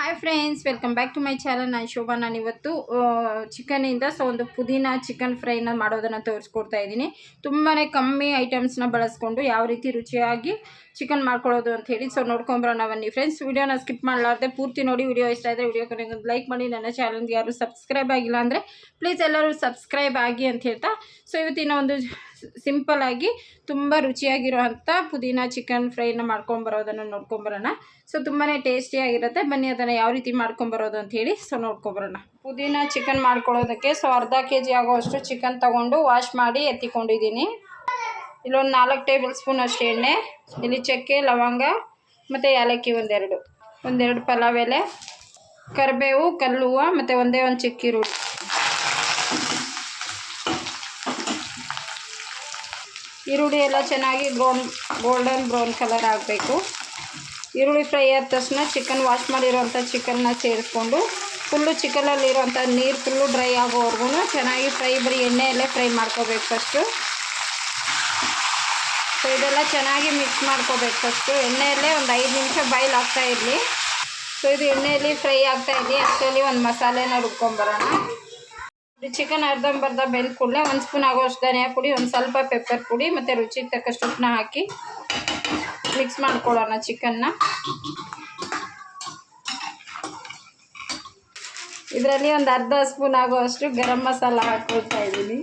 Hi friends welcome back to my channel ನಾನು ಶೋಭಾ. ನಾನು ಇವತ್ತು ಚಿಕನಿಂದ ಸೊ ಒಂದು ಪುದೀನ ಚಿಕನ್ ಫ್ರೈನ ಮಾಡೋದನ್ನು ತೋರಿಸ್ಕೊಡ್ತಾ ಇದ್ದೀನಿ. ತುಂಬಾ ಕಮ್ಮಿ ಐಟಮ್ಸ್ನ ಬಳಸ್ಕೊಂಡು ಯಾವ ರೀತಿ ರುಚಿಯಾಗಿ ಚಿಕನ್ ಮಾಡ್ಕೊಳ್ಳೋದು ಅಂತ ಹೇಳಿ. ಸೊ ನೋಡ್ಕೊಂಬರೋಣ ಬನ್ನಿ ಫ್ರೆಂಡ್ಸ್ ವಿಡಿಯೋನ ಸ್ಕಿಪ್ ಮಾಡಲಾರ್ದೆ ಪೂರ್ತಿ ನೋಡಿ ವಿಡಿಯೋ ಇಷ್ಟ ಆದರೆ ವಿಡಿಯೋ ಒಂದು ಲೈಕ್ ಮಾಡಿ. ನನ್ನ ಚಾನಲ್ಗೆ ಯಾರು ಸಬ್ಸ್ಕ್ರೈಬ್ ಆಗಿಲ್ಲ ಅಂದರೆ ಪ್ಲೀಸ್ ಎಲ್ಲರೂ ಸಬ್ಸ್ಕ್ರೈಬ್ ಆಗಿ ಅಂತ ಹೇಳ್ತಾ. ಸೊ ಇವತ್ತಿನ ಒಂದು ಸಿಂಪಲ್ ಆಗಿ ತುಂಬ ರುಚಿಯಾಗಿರುವಂಥ ಪುದೀನ ಚಿಕನ್ ಫ್ರೈನ ಮಾಡ್ಕೊಂಬರೋದನ್ನು ನೋಡ್ಕೊಂಬರೋಣ. ಸೊ ತುಂಬಾ ಟೇಸ್ಟಿಯಾಗಿರುತ್ತೆ ಬನ್ನಿ ಅದನ್ನು ಯಾವ ರೀತಿ ಮಾಡ್ಕೊಂಬರೋದು ಹೇಳಿ. ಸೊ ನೋಡ್ಕೊಂಬರೋಣ. ಪುದೀನ ಚಿಕನ್ ಮಾಡ್ಕೊಳ್ಳೋದಕ್ಕೆ ಸೊ ಅರ್ಧ ಕೆ ಜಿ ಆಗೋಷ್ಟು ಚಿಕನ್ ತಗೊಂಡು ವಾಶ್ ಮಾಡಿ ಎತ್ತಿಕೊಂಡಿದ್ದೀನಿ. ಇಲ್ಲೊಂದು ನಾಲ್ಕು ಟೇಬಲ್ ಸ್ಪೂನ್ ಅಷ್ಟು ಎಣ್ಣೆ, ಇಲ್ಲಿ ಚಕ್ಕೆ, ಲವಂಗ ಮತ್ತು ಏಲಕ್ಕಿ ಒಂದೆರಡು. ಒಂದೆರಡು ಪಲಾವ್ ಎಲೆ, ಕರಿಬೇವು, ಕಲ್ಲುವ ಮತ್ತು ಒಂದೇ ಒಂದು ಚಿಕ್ಕ ಈರುಳ್ಳಿ ಈರುಳ್ಳಿ ಎಲ್ಲ ಚೆನ್ನಾಗಿ ಬ್ರೌನ್ ಗೋಲ್ಡನ್ ಬ್ರೌನ್ ಕಲರ್ ಆಗಬೇಕು. ಈರುಳ್ಳಿ ಫ್ರೈ ಆದ ತಕ್ಷಣ ಚಿಕನ್ ವಾಶ್ ಮಾಡಿರೋಂಥ ಚಿಕನ್ನ ಸೇರಿಸ್ಕೊಂಡು ಫುಲ್ಲು ಚಿಕನಲ್ಲಿರೋಂಥ ನೀರು ಫುಲ್ಲು ಡ್ರೈ ಆಗೋವರೆಗೂ ಚೆನ್ನಾಗಿ ಫ್ರೈ ಬರೀ ಎಣ್ಣೆಯಲ್ಲೇ ಫ್ರೈ ಮಾಡ್ಕೋಬೇಕು ಫಸ್ಟು ಸೊ ಇದೆಲ್ಲ ಚೆನ್ನಾಗಿ ಮಿಕ್ಸ್ ಮಾಡ್ಕೋಬೇಕು ಫಸ್ಟು ಎಣ್ಣೆಯಲ್ಲೇ ಒಂದು ಐದು ನಿಮಿಷ ಬಾಯ್ಲ್ ಆಗ್ತಾ ಇರಲಿ. ಸೊ ಇದು ಎಣ್ಣೆಯಲ್ಲಿ ಫ್ರೈ ಆಗ್ತಾ ಇರಲಿ. ಅಷ್ಟರಲ್ಲಿ ಒಂದು ಮಸಾಲೆನ ರುಬ್ಕೊಂಬರೋಣ. ಚಿಕನ್ ಅರ್ಧಂಬರ್ಧ ಬೆಂದ ಕೂಡಲೇ ಒಂದು ಸ್ಪೂನ್ ಆಗೋಷ್ಟು ಧನಿಯಾ ಪುಡಿ, ಒಂದು ಸ್ವಲ್ಪ ಪೆಪ್ಪರ್ ಪುಡಿ ಮತ್ತು ರುಚಿಗೆ ತಕ್ಕಷ್ಟು ಉಪ್ಪನ್ನ ಹಾಕಿ ಮಿಕ್ಸ್ ಮಾಡ್ಕೊಳ್ಳೋಣ ಚಿಕನ್ನ ಇದರಲ್ಲಿ ಒಂದು ಅರ್ಧ ಸ್ಪೂನ್ ಆಗುವಷ್ಟು ಗರಂ ಮಸಾಲ ಹಾಕ್ಕೊಳ್ತಾ ಇದ್ದೀನಿ.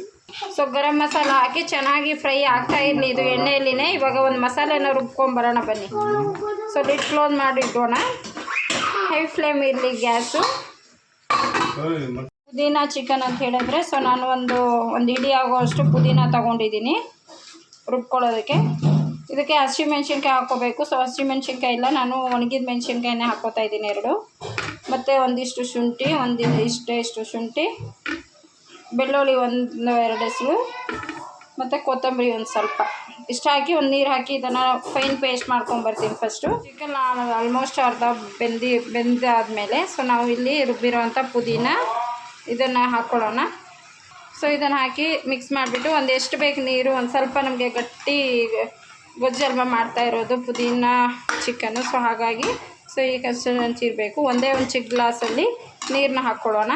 ಸೊ ಗರಂ ಮಸಾಲ ಹಾಕಿ ಚೆನ್ನಾಗಿ ಫ್ರೈ ಆಗ್ತಾ ಇರಲಿ ಇದು ಎಣ್ಣೆಯಲ್ಲಿನೇ. ಇವಾಗ ಒಂದು ಮಸಾಲೆನ ರುಬ್ಕೊಂಬರೋಣ ಬನ್ನಿ. ಸೊ ಲಿಟ್ ಕ್ಲೋಸ್ ಮಾಡಿ ಇಡೋಣ ಹೈ ಫ್ಲೇಮ್ ಇರಲಿ ಗ್ಯಾಸು. ಪುದೀನ ಚಿಕನ್ ಅಂತ ಹೇಳಿದ್ರೆ ಸೊ ನಾನು ಒಂದು ಒಂದು ಇಡಿ ಆಗೋಷ್ಟು ಪುದೀನ ತಗೊಂಡಿದ್ದೀನಿ. ರುಬ್ಕೊಳ್ಳೋದಕ್ಕೆ. ಇದಕ್ಕೆ ಹಸಿಮೆಣ್ಸಿನ್ಕಾಯಿ ಹಾಕ್ಕೋಬೇಕು. ಸೊ ಹಸಿಮೆಣ್ಸಿನ್ಕಾಯಿ ಇಲ್ಲ, ನಾನು ಒಣಗಿದ ಮೆಣಸಿನ್ಕಾಯಿನೇ ಹಾಕೋತಾ ಇದ್ದೀನಿ ಎರಡು. ಮತ್ತು ಒಂದಿಷ್ಟು ಶುಂಠಿ ಒಂದು ಇಷ್ಟೇ ಇಷ್ಟು ಶುಂಠಿ, ಬೆಳ್ಳುಳ್ಳಿ ಒಂದು, ಎರಡು ಹೆಸರು, ಮತ್ತು ಕೊತ್ತಂಬರಿ ಒಂದು ಸ್ವಲ್ಪ. ಇಷ್ಟು ಹಾಕಿ ಒಂದು ನೀರು ಹಾಕಿ ಇದನ್ನು ಫೈನ್ ಪೇಸ್ಟ್ ಮಾಡ್ಕೊಂಬರ್ತೀನಿ ಫಸ್ಟು ಚಿಕನ್ ಆಲ್ಮೋಸ್ಟ್ ಅರ್ಧ ಬೆಂದಿ ಬೆಂದಾದಮೇಲೆ ಸೊ ನಾವು ಇಲ್ಲಿ ರುಬ್ಬಿರೋವಂಥ ಪುದೀನ ಇದನ್ನು ಹಾಕ್ಕೊಳ್ಳೋಣ ಸೊ ಇದನ್ನು ಹಾಕಿ ಮಿಕ್ಸ್ ಮಾಡಿಬಿಟ್ಟು ಒಂದು ಎಷ್ಟು ಬೇಕು ನೀರು? ಒಂದು ಸ್ವಲ್ಪ ನಮಗೆ ಗಟ್ಟಿ ಗೊಜ್ಜಲ್ವ ಮಾಡ್ತಾ ಇರೋದು, ಪುದೀನ ಚಿಕನ್ನು ಸೊ ಹಾಗಾಗಿ ಸೊ ಈ ಇರಬೇಕು ಒಂದೇ ಒಂದು ಚಿಕ್ಕ ಗ್ಲಾಸಲ್ಲಿ ನೀರನ್ನ ಹಾಕ್ಕೊಳ್ಳೋಣ.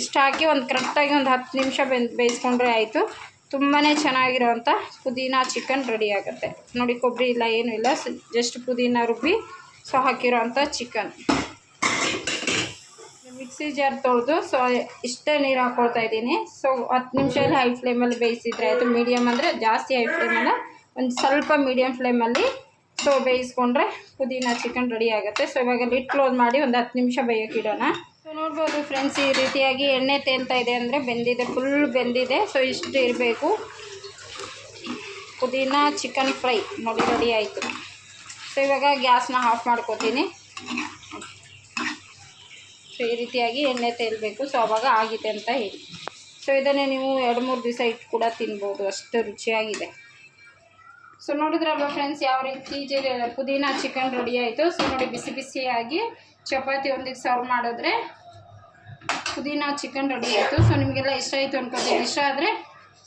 ಇಷ್ಟು ಹಾಕಿ ಒಂದು ಕರೆಕ್ಟಾಗಿ ಒಂದು ಹತ್ತು ನಿಮಿಷ ಬೆಂದು, ಬೇಯಿಸ್ಕೊಂಡ್ರೆ ಆಯಿತು. ತುಂಬಾ ಚೆನ್ನಾಗಿರೋವಂಥ ಪುದೀನ ಚಿಕನ್ ರೆಡಿ ಆಗುತ್ತೆ. ನೋಡಿ, ಕೊಬ್ಬರಿ ಇಲ್ಲ, ಏನೂ ಇಲ್ಲ. ಜಸ್ಟ್ ಪುದೀನ ರುಬ್ಬಿ ಸೊ ಹಾಕಿರೋವಂಥ ಚಿಕನ್ ಮಿಕ್ಸಿ ಜಾರ್ ತೊಳೆದು ಸೊ ಇಷ್ಟೇ ನೀರು ಹಾಕ್ಕೊಳ್ತಾ ಇದ್ದೀನಿ. ಸೊ ಹತ್ತು ನಿಮಿಷದಲ್ಲಿ ಹೈ ಫ್ಲೇಮಲ್ಲಿ ಬೇಯಿಸಿದ್ರೆ ಆಯಿತು. ಮೀಡಿಯಮ್ ಅಂದರೆ ಜಾಸ್ತಿ ಹೈ ಫ್ಲೇಮಲ್ಲ. ಒಂದು ಸ್ವಲ್ಪ ಮೀಡಿಯಮ್ ಫ್ಲೇಮಲ್ಲಿ ಸೊ ಬೇಯಿಸ್ಕೊಂಡ್ರೆ ಪುದೀನ ಚಿಕನ್ ರೆಡಿ ಆಗುತ್ತೆ. ಸೊ ಇವಾಗ ಲಿಟ್ ಕ್ಲೋಸ್ ಮಾಡಿ ಒಂದು ಹತ್ತು ನಿಮಿಷ ಬೇಯೋಕ್ಕಿಡೋಣ ಸೊ ನೋಡ್ಬೋದು ಫ್ರೆಂಡ್ಸ್ ಈ ರೀತಿಯಾಗಿ ಎಣ್ಣೆ ತೇಲ್ತಾ ಇದೆ ಅಂದರೆ ಬೆಂದಿದೆ ಫುಲ್ ಬೆಂದಿದೆ. ಸೊ ಇಷ್ಟು ಇರಬೇಕು. ಪುದೀನ ಚಿಕನ್ ಫ್ರೈ ನೋಡಿ ರೆಡಿ ಆಯಿತು. ಸೊ ಇವಾಗ ಗ್ಯಾಸ್ನ ಆಫ್ ಮಾಡ್ಕೋತೀನಿ. ಸೊ ಈ ರೀತಿಯಾಗಿ ಎಣ್ಣೆ ತೇಲ್ಬೇಕು. ಸೊ ಅವಾಗ ಆಗಿದೆ ಅಂತ ಹೇಳಿ. ಸೊ ಇದನ್ನೇ ನೀವು ಎರಡು ಮೂರು ದಿವಸ ಇಟ್ಟು ಕೂಡ ತಿನ್ಬೋದು. ಅಷ್ಟು ರುಚಿಯಾಗಿದೆ. ಸೊ ನೋಡಿದ್ರಲ್ವ ಫ್ರೆಂಡ್ಸ್ ಯಾವ ರೀತಿ ಪುದೀನ ಚಿಕನ್ ರೆಡಿ ಆಯಿತು. ಸೊ ನೋಡಿ ಬಿಸಿ ಬಿಸಿಯಾಗಿ ಚಪಾತಿ ಒಂದಿಗೆ ಸರ್ವ್ ಮಾಡಿದ್ರೆ ಪುದೀನ ಚಿಕನ್ ರೆಡಿ ಆಯಿತು. ಸೊ ನಿಮಗೆಲ್ಲ ಇಷ್ಟ ಆಯಿತು ಅನ್ಕೋತೀನಿ. ಇಷ್ಟ ಆದರೆ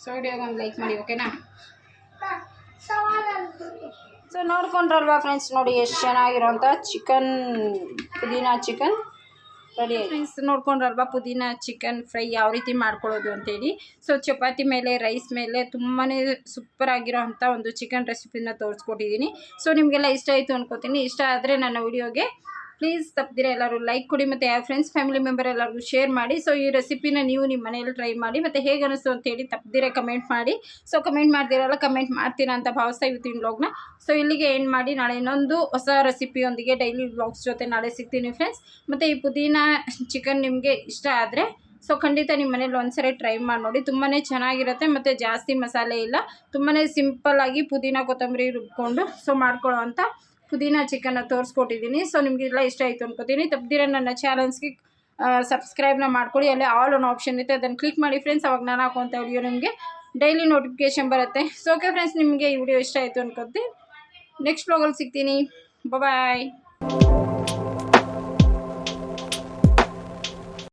ಸೊ ವಿಡಿಯೋಗೆ ಒಂದು ಲೈಕ್ ಮಾಡಿ ಓಕೆನಾ ಸೊ ನೋಡ್ಕೊಂಡ್ರಲ್ವಾ ಫ್ರೆಂಡ್ಸ್ ನೋಡಿ ಎಷ್ಟು ಚೆನ್ನಾಗಿರೋಂಥ ಚಿಕನ್ ಪುದೀನ ಚಿಕನ್ ರೆಡಿ ಫ್ರೆಂಡ್ಸ್ ನೋಡ್ಕೊಂಡ್ರಲ್ವಾ? ಪುದೀನ ಚಿಕನ್ ಫ್ರೈ ಯಾವ ರೀತಿ ಮಾಡ್ಕೊಳ್ಳೋದು ಅಂತೇಳಿ. ಸೊ ಚಪಾತಿ ಮೇಲೆ ರೈಸ್ ಮೇಲೆ ತುಂಬಾ ಸೂಪರ್ ಆಗಿರೋ ಅಂಥ ಒಂದು ಚಿಕನ್ ರೆಸಿಪಿನ ತೋರಿಸ್ಕೊಟ್ಟಿದ್ದೀನಿ. ಸೊ ನಿಮಗೆಲ್ಲ ಇಷ್ಟ ಆಯಿತು ಅನ್ಕೋತೀನಿ. ಇಷ್ಟ ಆದರೆ ನನ್ನ ವಿಡಿಯೋಗೆ ಪ್ಲೀಸ್ ತಪ್ಪದಿರ ಎಲ್ಲರೂ ಲೈಕ್ ಕೊಡಿ ಮತ್ತು ಯಾವ ಫ್ರೆಂಡ್ಸ್ ಫ್ಯಾಮಿಲಿ ಮೆಂಬರ್ ಎಲ್ಲರಿಗೂ ಶೇರ್ ಮಾಡಿ. ಸೊ ಈ ರೆಸಿಪಿನ ನೀವು ನಿಮ್ಮ ಮನೆಯಲ್ಲಿ ಟ್ರೈ ಮಾಡಿ ಮತ್ತು ಹೇಗೆ ಅನಿಸ್ತು ಅಂತೇಳಿ ತಪ್ಪದಿರ ಕಮೆಂಟ್ ಮಾಡಿ. ಸೊ ಕಮೆಂಟ್ ಮಾಡ್ದಿರಲ್ಲ ಕಮೆಂಟ್ ಮಾಡ್ತೀರಾ ಅಂತ ಭಾವಿಸ್ತಾ ಇವತ್ತಿನ ವ್ಲಾಗ್ನ ಸೊ ಇಲ್ಲಿಗೆ ಎಂಡ್ ಮಾಡಿ. ನಾಳೆ ಇನ್ನೊಂದು ಹೊಸ ರೆಸಿಪಿಯೊಂದಿಗೆ ಡೈಲಿ ಬ್ಲಾಗ್ಸ್ ಜೊತೆ ನಾಳೆ ಸಿಗ್ತೀನಿ ಫ್ರೆಂಡ್ಸ್ ಮತ್ತು ಈ ಪುದೀನ ಚಿಕನ್ ನಿಮಗೆ ಇಷ್ಟ ಆದರೆ ಸೊ ಖಂಡಿತ ನಿಮ್ಮ ಮನೇಲಿ ಒಂದ್ಸರಿ ಟ್ರೈ ಮಾಡಿ ನೋಡಿ. ತುಂಬಾ ಚೆನ್ನಾಗಿರುತ್ತೆ ಮತ್ತು ಜಾಸ್ತಿ ಮಸಾಲೆ ಇಲ್ಲ. ತುಂಬಾ ಸಿಂಪಲ್ಲಾಗಿ ಪುದೀನ ಕೊತ್ತಂಬರಿ ರುಬ್ಕೊಂಡು ಸೊ ಮಾಡ್ಕೊಳ್ಳೋ ಅಂಥ ಪುದೀನ ಚಿಕನ್ನ ತೋರಿಸ್ಕೊಟ್ಟಿದ್ದೀನಿ ಸೊ ನಿಮಗೆಲ್ಲ ಇಷ್ಟ ಆಯಿತು ಅನ್ಕೋತೀನಿ. ತಪ್ಪದಿರ ನನ್ನ ಚಾನಲ್ಸ್ಗೆ ಸಬ್ಸ್ಕ್ರೈಬ್ನ ಮಾಡ್ಕೊಳ್ಳಿ. ಅಲ್ಲೇ ಆಲ್ ಒನ್ ಆಪ್ಷನ್ ಇರುತ್ತೆ. ಅದನ್ನು ಕ್ಲಿಕ್ ಮಾಡಿ ಫ್ರೆಂಡ್ಸ್ ಅವಾಗ ನಾನು ಹಾಕುವಂಥ ವಿಡಿಯೋ ನಿಮಗೆ ಡೈಲಿ ನೋಟಿಫಿಕೇಷನ್ ಬರುತ್ತೆ. ಸೊ ಓಕೆ ಫ್ರೆಂಡ್ಸ್ ನಿಮಗೆ ಈ ವಿಡಿಯೋ ಇಷ್ಟ ಆಯಿತು ಅನ್ಕೋತೀನಿ. ನೆಕ್ಸ್ಟ್ ಬ್ಲಾಗಲ್ಲಿ ಸಿಗ್ತೀನಿ. ಬಾಯ್